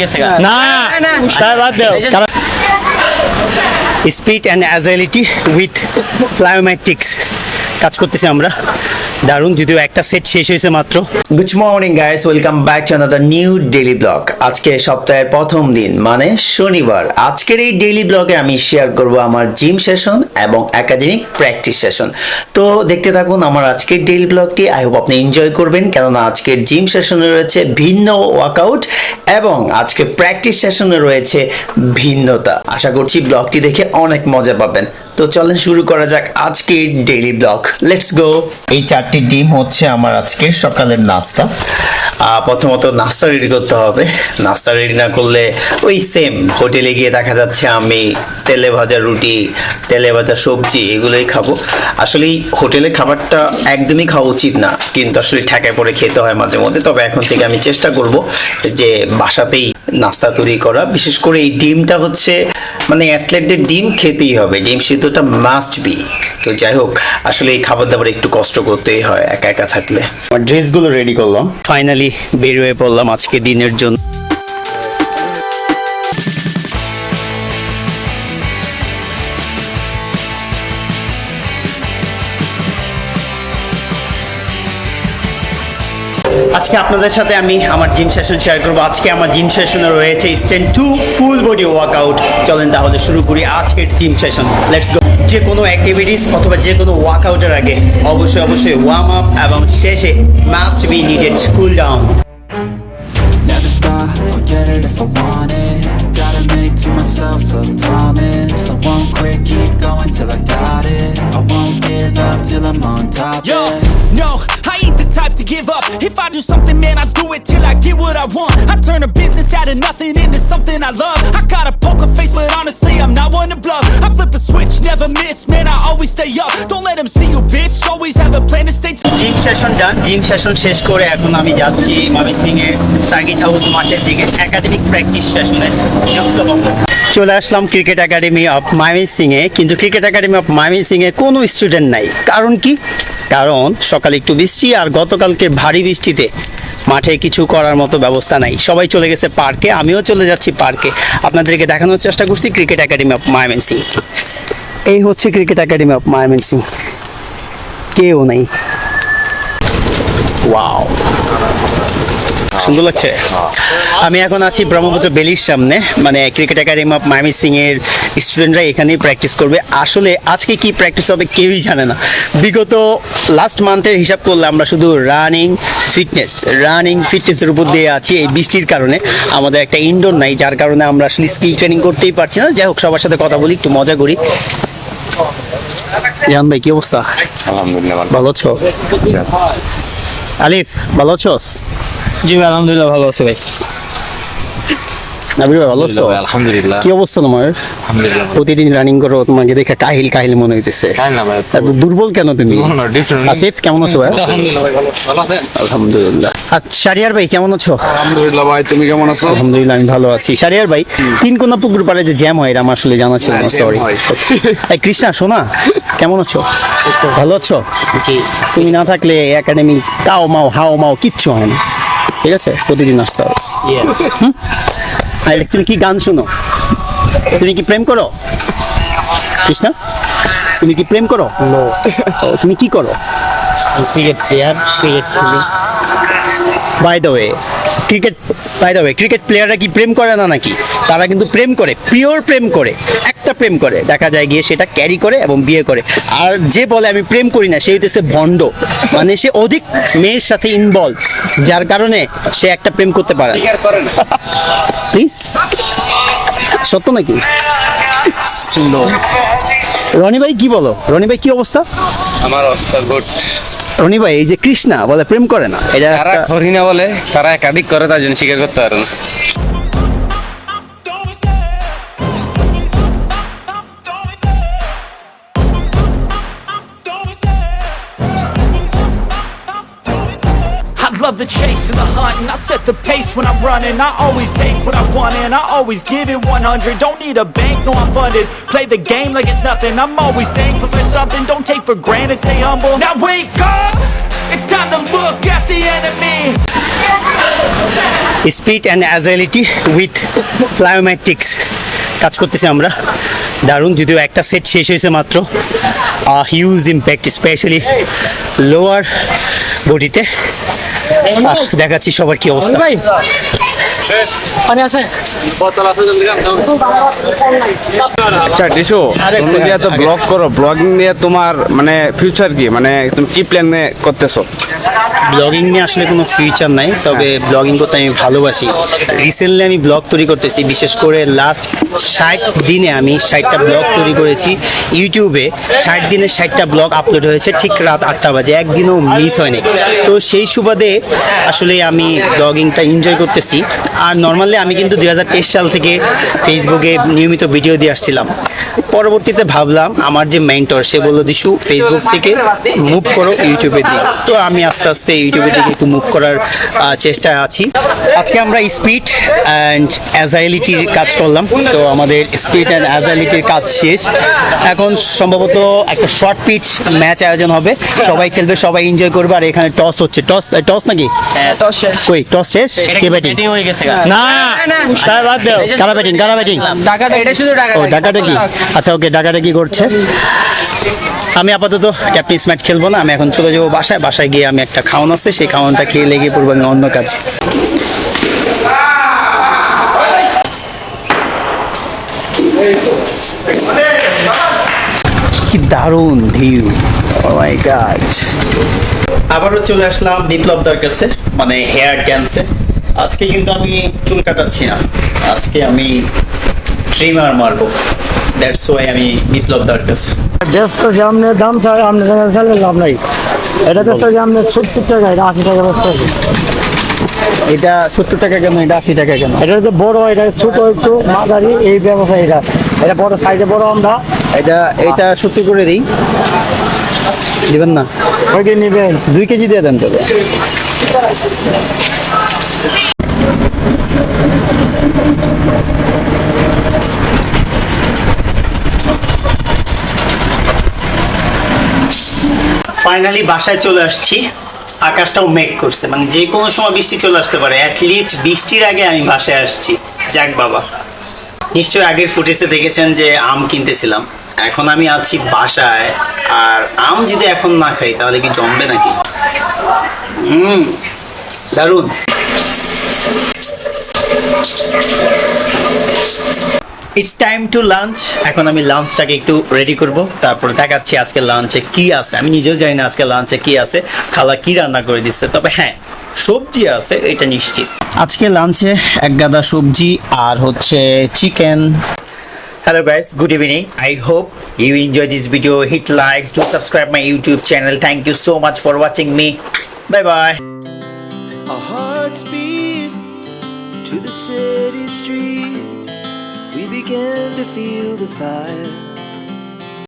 গেছে না তাই বাদ দাও। Speed and agility with plyometrics কাজ করতেছি আমরা। দারুণ, যদিও একটা সেট শেষ হয়েছে মাত্র। Good morning guys welcome back to another new daily blog আজকে সপ্তাহের প্রথম দিন মানে শনিবার। আজকের এই ডেইলি ব্লগে আমি শেয়ার করব আমার জিম সেশন এবং একাডেমিক প্র্যাকটিস সেশন তো দেখতে থাকুন আমার আজকের ডেইলি ব্লগটি আই হোপ আপনি এনজয় করবেন, কেননা আজকের জিম সেশনে রয়েছে ভিন্ন ওয়ার্কআউট এবং আজকে প্র্যাকটিস সেশনে রয়েছে ভিন্নতা। আশা করছি ব্লগটি দেখে অনেক মজা পাবেন। তো চলেন শুরু করা যাক আজকের ডেইলি ব্লগ লেটস গো এই চারটি ডিম হচ্ছে আমার আজকে সকালের নাস্তা। প্রথমত নাস্তা রেডি করতে হবে। নাস্তা রেডি না করলে ওই সেম হোটেলে গিয়ে দেখা যাচ্ছে আমি তেলে ভাজা রুটি তেলে ভাজা সবজি এগুলোই খাব। আসলে এই হোটেলের খাবারটা একদমই খাওয়া উচিত না কিন্তু আসলে ঠেকায় পরে খেতে হয় মাঝে মধ্যে তবে এখন থেকে আমি চেষ্টা করব যে বাসাতেই নাস্তা তৈরি করা, বিশেষ করে এই ডিমটা হচ্ছে মানে অ্যাথলেটদের ডিম খেতেই হবে, ডিম সিদ্ধটা মাস্ট বি তো যাই হোক, আসলে এই খাবার দাবার একটু কষ্ট করতেই হয়, একা একা থাকলে। আমার ড্রেসগুলো রেডি করলাম ফাইনালি বের হয়ে পড়লাম আজকে দিনের জন্য। আজকে আপনাদের সাথে আমি আমার জিম সেশন শেয়ার করব। আজকে আমার জিম সেশনে রয়েছে strain to full body workout চলেন তাহলে শুরু করি আজকের জিম সেশন লেটস গো যে কোনো অ্যাক্টিভিটিস অথবা যে কোনো ওয়ার্কআউটের আগে অবশ্যই অবশ্যই ওয়ার্ম আপ এবং শেষে must be needed cool down Never stop, I'll get it if I want it. Gotta make to myself a promise. I won't quit, keep going till I got it. I won't give up till I'm on top, Yo, no, type to give up. If I do something, man, I do it till I get what I want. I turn a business out of nothing into something I love. I got a poker face, but honestly, I'm not one to bluff. I flip a switch, never miss, man, I always stay up. Don't let them see you, bitch. Always have a plan to stay. Gym session done gym session শেষ করে এখন আমি যাচ্ছি মামি সিং এর circuit house মাঠের দিকে academic practice সেশনে যুক্ত হব চলে আসলাম ক্রিকেট একাডেমি অফ মামি সিং এ কিন্তু ক্রিকেট একাডেমি অফ মামি সিং এ কোনো স্টুডেন্ট নাই কারণ কি কারণ সকালে একটু বৃষ্টি আর গতকালকে ভারী বৃষ্টিতে মাঠে কিছু করার মতো ব্যবস্থা নাই। সবাই চলে গেছে পার্কে, আমিও চলে যাচ্ছি পার্কে। আপনাদেরকে দেখানোর চেষ্টা করছি cricket academy of Mymensingh. এই হচ্ছে cricket academy of Mymensingh. কেউ নাই। ওয়াও। সুন্দর লাগছে। আমি এখন আছি ব্রহ্মপুত্র বেলির সামনে। মানে cricket academy of Mymensingh এর স্টুডেন্টরা এখানেই প্র্যাকটিস করবে। আসলে আজকে কি প্র্যাকটিস হবে কেউই জানে না। বিগত লাস্ট মান্থের হিসাব করলে আমরা শুধু রানিং ফিটনেস রানিং ফিটনেসের উপর দিয়ে আছি এই বৃষ্টির কারণে। আমাদের একটা ইনডোর নাই যার কারণে আমরা আসলে স্কিল ট্রেনিং করতেই পারছি না। যাই হোক সবার সাথে কথা বলি একটু মজা করি। জান ভাই কি অবস্থা? আলহামদুলিল্লাহ ভালো। ভালো আছো? আলিফ ভালো আছোস? জি ভাই, আলহামদুলিল্লাহ ভালো আছো ভাই। নাবির ভাই ভালো আছো? আলহামদুলিল্লাহ কি অবস্থা তোমার? আলহামদুলিল্লাহ। প্রতিদিন রানিং করো তোমাকে দেখে কাহিল কাহিল মনে হইতেছে। এত দুর্বল কেন তুমি। আসিফ কেমন আছো ভাই? আলহামদুলিল্লাহ ভাই, ভালো আছি। ভালো আছেন? আলহামদুলিল্লাহ। আচ্ছা শারিয়ার ভাই কেমন আছো? আলহামদুলিল্লাহ ভাই তুমি কেমন আছো? আলহামদুলিল্লাহ আমি ভালো আছি। শারিয়ার ভাই তিন কোনা পুকুর পাড়ে যে জ্যাম হয় এটা আমার আসলে জানা ছিল না হ্যাঁ, সরি এই কৃষ্ণা শোনা কেমন আছো? ভালো আছো? তুমি না থাকলে একাডেমি কাও মাও হাও মাও কিচ্ছু হয় না। ঠিক আছে? প্রতিদিন আসতে হবে। আর তুমি কি গান শুনো? তুমি কি প্রেম করো? কৃষ্ণা তুমি কি প্রেম করো? তুমি কি করো? ক্রিকেট প্লেয়ার ক্রিকেট খেলি। By the way cricket by the way cricket প্লেয়াররা কি প্রেম করে না নাকি? তারা কিন্তু প্রেম করে পিওর প্রেম করে একটা প্রেম করে। দেখা যায় গিয়ে সেটা ক্যারি করে এবং বিয়ে করে। আর যে বলে আমি প্রেম করি না সে হইতেছে ভণ্ড। মানে সে অধিক মেয়ের সাথে ইনভলভ যার কারণে সে একটা প্রেম করতে পারে প্লিজ সত্য নাকি? রনি ভাই কি বলো? রনি ভাই কি অবস্থা? আমার অবস্থা গুড রনি ভাই এই যে কৃষ্ণা বলে প্রেম করে না। এটা একটা- করি না বলে তারা একাধিক করে তার জন্য স্বীকার করতে পারে না। The chase and the hunt, and I set the pace when I'm running. I always take what I want, and I always give it 100. Don't need a bank, no, I'm funded. Play the game like it's nothing. I'm always thankful for something. Don't take for granted, stay humble. Now wake up! It's time to look at the enemy. Speed and agility with plyometrics কাজ করতেছি আমরা দারুণ যদিও একটা set শেষ হয়েছে মাত্র huge impact specially lower বডিতে দেখাচ্ছি সবার কি অবস্থা। ভাই। আচ্ছা তুমি যে এত ব্লগ করো ব্লগিং নিয়ে তোমার মানে ফিউচার কি? মানে তুমি কি প্ল্যান নিয়ে করতেছো? ব্লগিং নিয়ে আসলে কোনো ফিউচার নাই তবে ব্লগিং করতে আমি ভালোবাসি। রিসেন্টলি আমি ব্লগ তৈরি করতেছি বিশেষ করে লাস্ট ষাট দিনে আমি ষাটটা ব্লগ তৈরি করেছি ইউটিউবে। ষাট দিনে ষাটটা ব্লগ আপলোড হয়েছে ঠিক রাত আটটা বাজে একদিনও মিস হয়নি। তো সেই সুবাদে আসলে আমি ব্লগিংটা এনজয় করতেছি। আর নর্মালি আমি কিন্তু দু হাজার তেইশ সাল থেকে ফেসবুকে নিয়মিত ভিডিও দিয়ে আসছিলাম। পরবর্তীতে ভাবলাম আমার যে মেন্টর সে বলল দিশু ফেসবুক থেকে মুভ করো ইউটিউবে দিয়ে তো আমি আস্তে আস্তে ইউটিউবের দিকে একটু মুভ করার চেষ্টায় আছি। আজকে আমরা স্পিড অ্যান্ড অ্যাজাইলিটির কাজ করলাম। তো আমাদের স্পিড অ্যান্ড অ্যাজাইলিটির কাজ শেষ। এখন সম্ভবত একটা শর্ট পিচ ম্যাচ আয়োজন হবে। সবাই খেলবে সবাই এনজয় করবে। আর এখানে টস হচ্ছে। টস টস নাকি? কই টস শেষ? কে ব্যাটিং না তাই বাদ দাও। কারা ব্যাটিং কারা ব্যাটিং ও ডাকাটা কি? আচ্ছা ওকে ডাকাটা কি করছে। আমি আপাতত ক্যাপ্টেন্স ম্যাচ খেলব না, আমি এখন চলে যাব বাসায়। বাসায় গিয়ে আমি একটা খাওয়ান আছে, সেই খাওয়ানটা খেয়ে লেগে পড়ব আমি অন্য কাজ। কি দারুণ ভিউ। মাই গড আবারও চলে আসলাম বিপ্লবদার কাছে মানে হেয়ার ড্যান্সে। আজকে কিন্তু আমি চুল কাটাচ্ছি না। আজকে আমি ট্রিমার মারবো। দ্যাটস ওয়াই আমি কাছে ড্রেস তো যে আপনার দাম লাভ নাই এটা তো যে আপনার সত্তর টাকা এটা আশি টাকা আছে। এটা সত্তর টাকা কেন এটা আশি টাকা কেন? এটা তো বড় এটা ছোট একটু মাঝারি এই ব্যবসা এটা। এটা বড় সাইজে বড় আমরা। এটা এটা সত্যি করে দিই। দিবেন না? নেবেন? দুই কেজি দিয়ে দেন তবে ফাইনালি বাসায় চলে আসছি। আকাশটাও মেঘ করছে মানে যে কোনো সময় বৃষ্টি চলে আসতে পারে। অ্যাটলিস্ট বৃষ্টির আগে আমি বাসায় আসছি। যাক বাবা। নিশ্চয়ই আগের ফুটেজে দেখেছেন যে আম কিনতেছিলাম। এখন আমি আছি বাসায়, আর আম যদি এখন না খাই, তাহলে কি জমবে নাকি? হুম, দারুণ। ইটস টাইম টু লাঞ্চ এখন আমি লাঞ্চটাকে একটু রেডি করব। তারপরে দেখাচ্ছি আজকে লাঞ্চে কি আছে। আমি নিজেও জানি না আজকে লাঞ্চে কি আছে। খালা কি রান্না করে দিচ্ছে। তবে হ্যাঁ সবজি আছে, এটা নিশ্চিত। আজকে লাঞ্চে এক গাদা সবজি আর হচ্ছে chicken hello guys good evening I hope you enjoy this video hit like to subscribe my YouTube channel thank you so much for watching me bye bye Began to feel the fire.